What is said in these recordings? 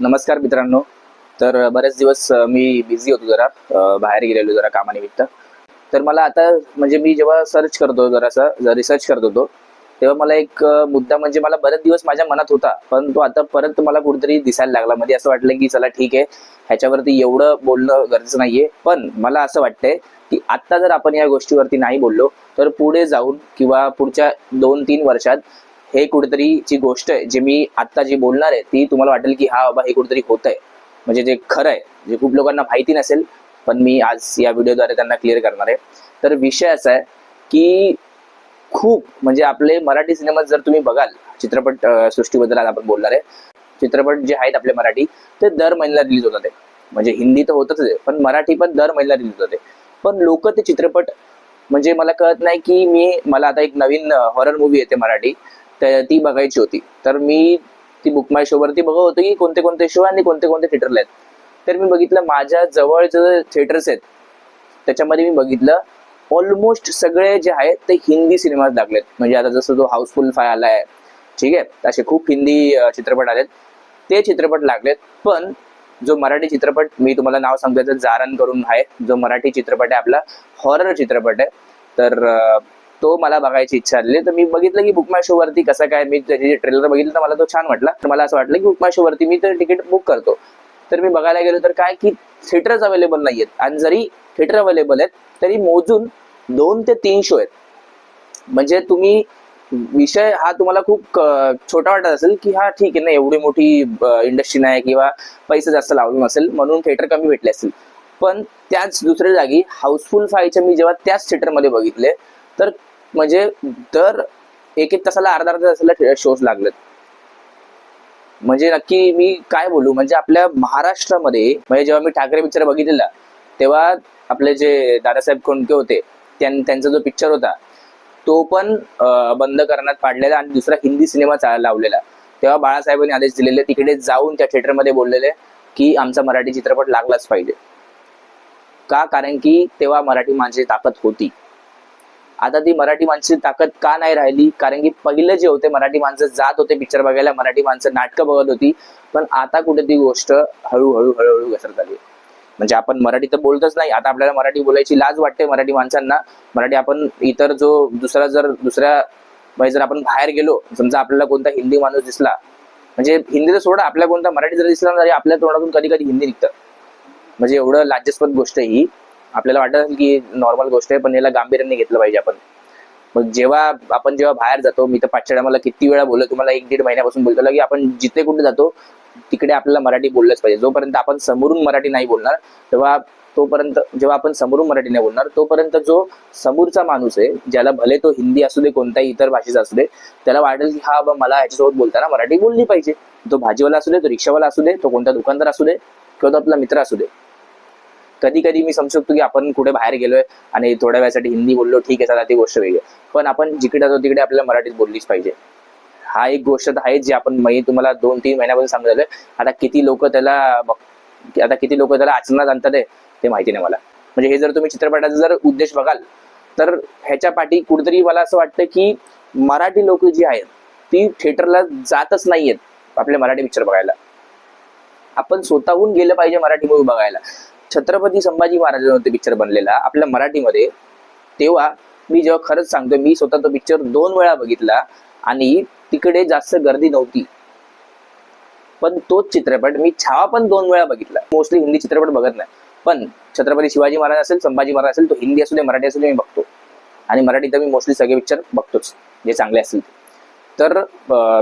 नमस्कार मित्रांनो. तर बरेच दिवस मी बिझी होतो जरा बाहेर गेलेलो जरा कामानिमित्त. तर मला आता म्हणजे मी जेव्हा सर्च करतो जरासा रिसर्च करत होतो तेव्हा मला एक मुद्दा म्हणजे मला बरेच दिवस माझ्या मनात होता पण तो आता परत मला कुठेतरी दिसायला लागला. म्हणजे असं वाटलं की चला ठीक आहे ह्याच्यावरती एवढं बोलणं गरजेचं नाहीये. पण मला असं वाटतंय की आत्ता जर आपण या गोष्टीवरती नाही बोललो तर पुढे जाऊन किंवा पुढच्या दोन तीन वर्षात हे कुठेतरी जी गोष्ट आहे जे मी आत्ता जी बोलणार आहे ती तुम्हाला वाटेल की हा बाबा हे कुठेतरी होत आहे म्हणजे जे खरं आहे जे खूप लोकांना माहिती नसेल पण मी आज या व्हिडिओद्वारे त्यांना क्लिअर करणार आहे. तर विषय असा आहे की खूप म्हणजे आपले मराठी सिनेमात जर तुम्ही बघाल चित्रपट सृष्टीबद्दल आज आपण बोलणार आहे. चित्रपट जे आहेत आपले मराठी ते दर महिन्याला रिलीज होतात म्हणजे हिंदी तर होतच आहे पण मराठी पण दर महिन्याला रिलीज होते पण लोक ते चित्रपट म्हणजे मला कळत नाही की मी मला आता एक नवीन हॉरर मूवी येते मराठी. ती बघायची होती. तर मी ती बुक माय शोवरती बघत होतो की कोणते कोणते शो आणि कोणते कोणते थिएटरला आहेत. तर मी बघितलं माझ्या जवळचे थिएटर्स आहेत त्याच्यामध्ये मी बघितलं ऑलमोस्ट सगळे जे आहेत ते हिंदी सिनेमात लागलेत. म्हणजे आता जसं तो हाऊसफुल फाय आला आहे ठीक आहे? असे खूप हिंदी चित्रपट आलेत. ते चित्रपट लागलेत पण जो मराठी चित्रपट मी तुम्हाला नाव सांगतो जारण करून आहे. जो मराठी चित्रपट आहे आपला हॉरर चित्रपट आहे. तर तो मला बघायची इच्छा आली तर मी बघितलं की बुक माय शो वरती कसं काय मी त्याची ट्रेलर बघितलं तर मला तो छान वाटला. तर मला असं वाटलं की बुक माय शो वरती मी तर तिकीट बुक करतो. तर मी बघायला गेलो तर काय की थिएटर्स अवेलेबल नाहीयेत. आणि जरी थिएटर अवेलेबल आहेत तरी मोजून दोन ते तीन शो आहेत. म्हणजे तुम्ही विषय हा तुम्हाला खूप छोटा वाटत असेल की हा ठीक आहे ना एवढी मोठी इंडस्ट्री नाही किंवा पैसे जास्त लावले नसेल म्हणून थिएटर कमी भेटले असतील. पण त्याच दुसऱ्या जागी हाऊसफुल फायच्या मी जेव्हा त्याच थिएटरमध्ये बघितले तर म्हणजे दर एक एक तासाला अर्धा अर्धा तासाला शोज लागलेत. म्हणजे नक्की मी काय बोलू? म्हणजे आपल्या महाराष्ट्रामध्ये म्हणजे जेव्हा मी ठाकरे पिक्चर बघितलेला तेव्हा आपले जे दादासाहेब कोंडके होते त्यांचा जो पिक्चर होता तो पण बंद करण्यात पाडलेला आणि दुसरा हिंदी सिनेमा चा- लावलेला. तेव्हा बाळासाहेबांनी आदेश दिलेले तिकडे जाऊन त्या थिएटरमध्ये बोललेले की आमचा मराठी चित्रपट लागलाच पाहिजे. का? कारण की तेव्हा मराठी माणसाची ताकद होती. आता ती मराठी माणसाची ताकद का नाही राहिली? कारण की पहिलं जे होते मराठी माणसं जात होते पिक्चर बघायला मराठी माणसं नाटकं बघत होती. पण आता कुठे ती गोष्ट हळूहळू हळूहळू घसरत आली म्हणजे आपण मराठी तर बोलतच नाही. आता आपल्याला मराठी बोलायची लाज वाटते मराठी माणसांना. मराठी आपण इतर जो दुसरा जर दुसऱ्या म्हणजे जर आपण बाहेर गेलो समजा आपल्याला कोणता हिंदी माणूस दिसला म्हणजे हिंदी तर सोडा आपल्या कोणता मराठी जर दिसला तरी आपल्या तोंडातून कधी कधी हिंदी निघतं. म्हणजे एवढं लाज्यास्पद गोष्ट ही. आपल्याला वाटत असेल की नॉर्मल गोष्ट आहे पण याला गांभीर्याने घेतलं पाहिजे आपण. मग जेव्हा आपण जेव्हा बाहेर जातो मी तर पाचशे मला किती वेळा बोललो तुम्हाला एक दीड महिन्यापासून बोलतो की आपण जिथे कुठे जातो तिकडे आपल्याला मराठी बोललंच पाहिजे. जोपर्यंत आपण समोरून मराठी नाही बोलणार तेव्हा तोपर्यंत जेव्हा आपण समोरून मराठी नाही बोलणार तोपर्यंत जो समोरचा माणूस आहे ज्याला भले तो हिंदी असू दे कोणत्याही इतर भाषेचा असू दे त्याला वाटेल की हा मला ह्याच्यासोबत बोलताना मराठी बोलली पाहिजे. तो भाजीवाला असू दे तो रिक्षावाला असू दे तो कोणता दुकानदार असू दे किंवा तो आपला मित्र असू दे. कधी कधी मी समजू शकतो की आपण कुठे बाहेर गेलोय आणि थोड्या वेळासाठी हिंदी बोललो ठीक आहे चला ती गोष्ट वेगळी. पण आपण जिकडे जातो तिकडे आपल्याला मराठीत बोललीच पाहिजे. हा एक गोष्ट तर आहे जी आपण मी तुम्हाला दोन तीन महिन्यापासून सांगत आता किती लोक त्याला बघ- आता किती लोक त्याला आचरणात आणतात ते माहिती नाही मला. म्हणजे हे जर तुम्ही चित्रपटाचा जर उद्देश बघाल तर ह्याच्या पाठी कुठेतरी मला असं वाटतं की मराठी लोक जी आहेत ती थिएटरला जातच नाहीयेत आपले मराठी पिक्चर बघायला. आपण स्वतःहून गेलं पाहिजे मराठी मूवी बघायला. छत्रपती संभाजी महाराजांवरती पिक्चर बनलेला. आपल्या मराठीमध्ये. तेव्हा मी जेव्हा खरंच सांगतो मी स्वतः तो पिक्चर दोन वेळा बघितला आणि तिकडे जास्त गर्दी नव्हती. पण तोच चित्रपट मी छावा पण दोन वेळा बघितला. मोस्टली हिंदी चित्रपट बघत नाही. पण छत्रपती शिवाजी महाराज असेल संभाजी महाराज असेल तो हिंदी असू दे मराठी असू दे मी बघतो. आणि मराठी तर मी मोस्टली सगळे पिक्चर बघतोच जे चांगले असतील तर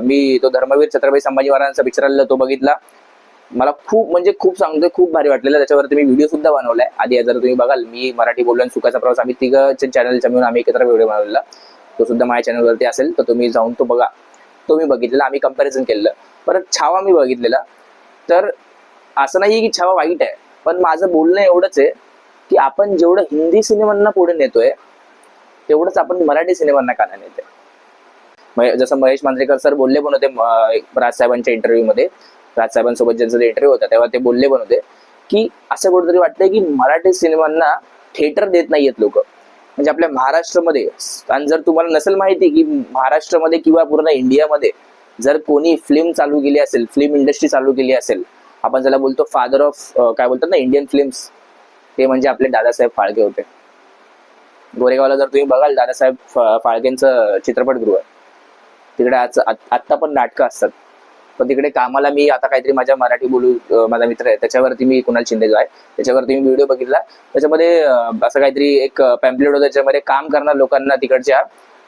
मी तो धर्मवीर छत्रपती संभाजी महाराजांचा पिक्चर आलेला तो बघितला. मला खूप म्हणजे खूप सांगतोय खूप भारी वाटलेलं. त्याच्यावरती मी व्हिडिओ सुद्धा बनवलाय. आधी जर तुम्ही बघाल मी मराठी बोललो आणि सुखाचा प्रवास आम्ही तिघं चॅनलच्या मिळून आम्ही एकत्र व्हिडिओ बनवलेला. तो सुद्धा माझ्या चॅनलवरती असेल तर तुम्ही जाऊन तो बघा. तो मी बघितलेला आम्ही कंपॅरिझन केलेलं. परत छावा मी बघितलेला. तर असं नाही की छावा वाईट आहे पण माझं बोलणं एवढंच आहे की आपण जेवढं हिंदी सिनेमांना पुढे नेतोय तेवढंच आपण मराठी सिनेमांना का नाही नेतोय जसं महेश मांजरेकर सर बोलले पण होते राजसाहेबांच्या इंटरव्ह्यू मध्ये. राजसाहेबांसोबत ज्यांचा इंटरव्ह्यू होता तेव्हा ते बोलले पण होते की असं कुठेतरी वाटतंय की मराठी सिनेमांना थिएटर देत नाहीयेत लोक. म्हणजे आपल्या महाराष्ट्रामध्ये आणि जर तुम्हाला नसेल माहिती की महाराष्ट्रामध्ये किंवा पूर्ण इंडियामध्ये जर कोणी फिल्म चालू केली असेल फिल्म इंडस्ट्री चालू केली असेल आपण ज्याला बोलतो फादर ऑफ काय बोलतात ना इंडियन फिल्म्स ते म्हणजे आपले दादासाहेब फाळके होते. गोरेगावला जर तुम्ही बघाल दादासाहेब फाळकेंचं चित्रपटगृह तिकडे आज आत्ता पण नाटकं असतात. पण तिकडे कामाला मी आता काहीतरी माझ्या मराठी बोलू माझा मित्र आहे त्याच्यावरती मी कुणाल शिंदे जो आहे त्याच्यावरती मी व्हिडिओ बघितला. त्याच्यामध्ये असं काहीतरी एक पॅम्पलेट होतं त्याच्यामध्ये काम करणार लोकांना तिकडच्या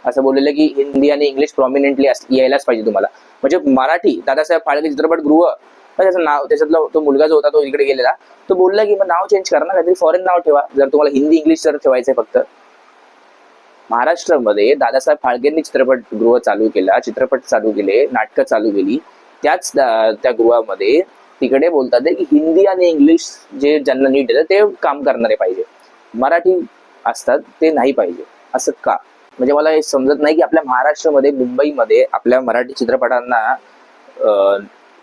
असं बोललेलं की हिंदी आणि इंग्लिश प्रॉमिनेंटली यायलाच पाहिजे तुम्हाला. म्हणजे मराठी दादासाहेब फाळके चित्रपटगृह गृह त्याचं नाव त्याच्यातला तो मुलगा जो होता तो इकडे गेलेला तो बोलला की मग नाव चेंज करा ना काहीतरी फॉरेन नाव ठेवा. जर तुम्हाला हिंदी इंग्लिश जर ठेवायचंय फक्त. महाराष्ट्रामध्ये दादासाहेब फाळकेंनी चित्रपटगृह चालू केला चित्रपट चालू केले नाटकं चालू केली. त्याच त्या गृहामध्ये तिकडे बोलतात की हिंदी आणि इंग्लिश जे ज्यांना नीट येतं ते काम करणारे पाहिजे. मराठी असतात ते नाही पाहिजे. असं का? म्हणजे मला हे समजत नाही की आपल्या महाराष्ट्रामध्ये मुंबईमध्ये आपल्या मराठी चित्रपटांना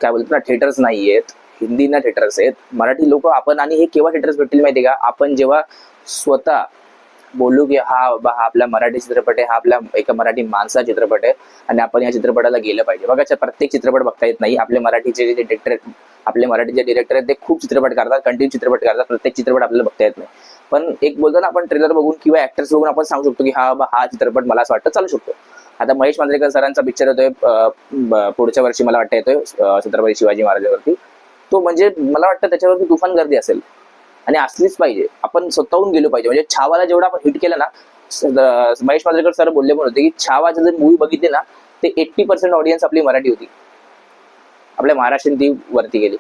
काय बोलतात ना थिएटर्स नाही आहेत हिंदीना थिएटर्स आहेत. मराठी लोक आपण आणि हे केव्हा थिएटर्स भेटतील माहिती का? आपण जेव्हा स्वतः बोलू की हा बा हा आपला मराठी चित्रपट आहे हा आपल्या एका मराठी माणसा चित्रपट आहे आणि आपण या चित्रपटाला गेलं पाहिजे. बघा प्रत्येक चित्रपट बघता येत नाही. आपले मराठीचे जे डिरेक्टर आहेत आपले मराठीचे डिरेक्टर आहेत ते खूप चित्रपट करतात कंटिन्यू चित्रपट करतात प्रत्येक चित्रपट आपल्याला बघता येत नाही. पण एक बोलतो ना आपण ट्रेलर बघून किंवा ऍक्टर्स बघून आपण सांगू शकतो की हा बा हा चित्रपट मला असं वाटतं चालू शकतो. आता महेश मांजरेकर सरांचा पिक्चर येतोय पुढच्या वर्षी मला वाटतं येतोय छत्रपती शिवाजी महाराजांवरती. तो म्हणजे मला वाटतं त्याच्यावरती तुफान गर्दी असेल. आणि असलीच पाहिजे. आपण स्वतःहून गेलो पाहिजे. म्हणजे छावाला जेवढा आपण हिट केलं ना महेश मांजरेकर सर बोलले पण होते की छावाचे जर मूवी बघितली ना ते एट्टी पर्सेंट ऑडियन्स आपली मराठी होती. आपल्या महाराष्ट्रात ती वरती गेली.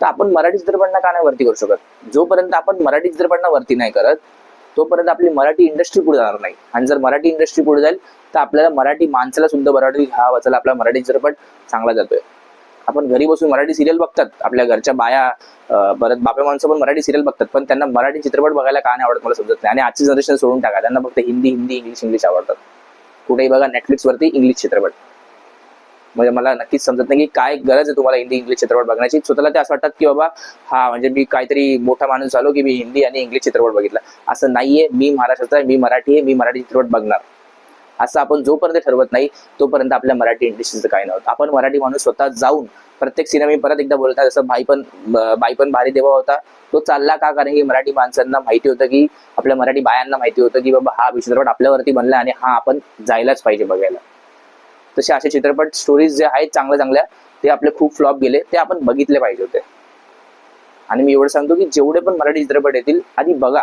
तर आपण मराठी चित्रपटांना का नाही वरती करू शकत? जोपर्यंत आपण मराठी चित्रपटांना वरती नाही करत तोपर्यंत आपली मराठी इंडस्ट्री पुढे जाणार नाही. आणि जर मराठी इंडस्ट्री पुढे जाईल तर आपल्याला मराठी माणसाला सुद्धा बरं वाटेल हा वाचायला आपला मराठी चित्रपट चांगला जातोय. आपण घरी बसून मराठी सिरियल बघतात. आपल्या घरच्या बाया परत बापे माणसं पण मराठी सिरियल बघतात. पण त्यांना मराठी चित्रपट बघायला का नाही आवडत मला समजत नाही. आणि आजची जनरेशन सोडून टाका. त्यांना फक्त हिंदी हिंदी इंग्लिश इंग्लिश आवडतात. कुठेही बघा नेटफ्लिक्स वरती इंग्लिश चित्रपट. म्हणजे मला नक्कीच समजत नाही की काय गरज आहे तुम्हाला हिंदी इंग्लिश चित्रपट बघण्याची. स्वतःला ते असं वाटतात की बाबा हा म्हणजे मी काहीतरी मोठा माणूस झालो की मी हिंदी आणि इंग्लिश चित्रपट बघितला. असं नाहीये. मी महाराष्ट्राचा आहे मी मराठी आहे मी मराठी चित्रपट बघणार. असं आपण जोपर्यंत ठरवत नाही तोपर्यंत आपल्या मराठी इंडस्ट्रीचं काय नव्हतं. आपण मराठी माणूस स्वतः जाऊन प्रत्येक सिनेमा परत एकदा बोलता जसं भाई पण बाई पण भारी देवा होता. तो चालला का? कारण की मराठी माणसांना माहिती होतं की आपल्या मराठी बायांना माहिती होतं की बाबा हा चित्रपट आपल्यावरती बनला आणि हा आपण जायलाच पाहिजे बघायला. तसे असे चित्रपट स्टोरीज जे आहेत चांगल्या चांगल्या ते आपले खूप फ्लॉप गेले ते आपण बघितले पाहिजे होते. आणि मी एवढं सांगतो की जेवढे पण मराठी चित्रपट येतील आधी बघा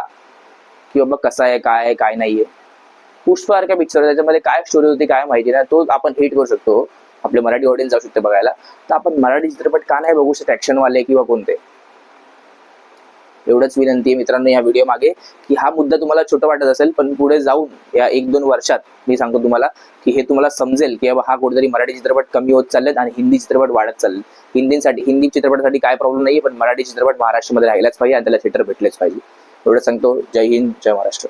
की बाबा कसा आहे काय आहे काय नाहीये. पुष्पासारख्या पिक्चर त्याच्यामध्ये काय स्टोरी होती काय माहिती नाही तो आपण हिट करू शकतो. आपले मराठी ऑडियन्स जाऊ शकते बघायला. तर आपण मराठी चित्रपट का नाही बघू शकत ऍक्शनवाले किंवा कोणते? एवढंच विनंती आहे मित्रांनो या व्हिडिओ मागे की हा मुद्दा तुम्हाला छोटा वाटत असेल पण पुढे जाऊन या एक दोन वर्षात मी सांगतो तुम्हाला की हे तुम्हाला समजेल की हा कुठेतरी मराठी चित्रपट कमी होत चाललेत आणि हिंदी चित्रपट वाढत चालले हिंदीसाठी हिंदी चित्रपटासाठी काय प्रॉब्लेम नाही पण मराठी चित्रपट महाराष्ट्रामध्ये राहिलाच पाहिजे आणि त्याला थिएटर भेटलेच पाहिजे. एवढं सांगतो. जय हिंद जय महाराष्ट्र.